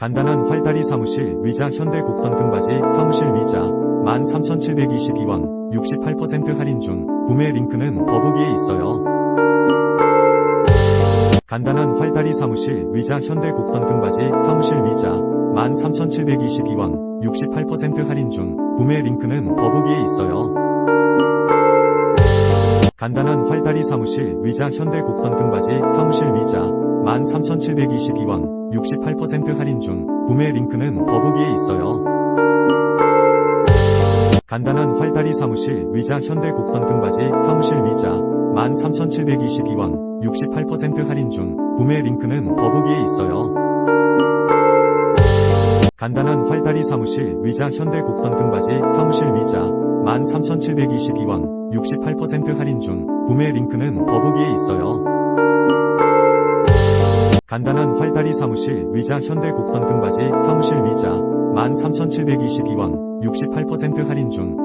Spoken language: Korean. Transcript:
간단한 활다리 사무실 위자 현대 곡선 등받이 사무실 위자 13,722원 68% 할인 중 구매 링크는 더보기에 있어요. 간단한 활다리 사무실 위자 현대 곡선 등받이 사무실 위자 13,722원 68% 할인 중 구매 링크는 더보기에 있어요. 간단한 활다리 사무실 위자 현대 곡선 등받이 사무실 위자 13,722원 68% 할인 중 구매 링크는 더보기에 있어요. 간단한 활다리 사무실 위자 현대 곡선 등받이 사무실 위자 13,722원 68% 할인 중 구매 링크는 더보기에 있어요. 간단한 활다리 사무실 위자 현대 곡선 등받이 사무실 위자 13,722원 68% 할인 중 구매 링크는 더보기에 있어요. 간단한 활다리 사무실 위자 현대 곡선 등받이 사무실 위자 13,722원 68% 할인 중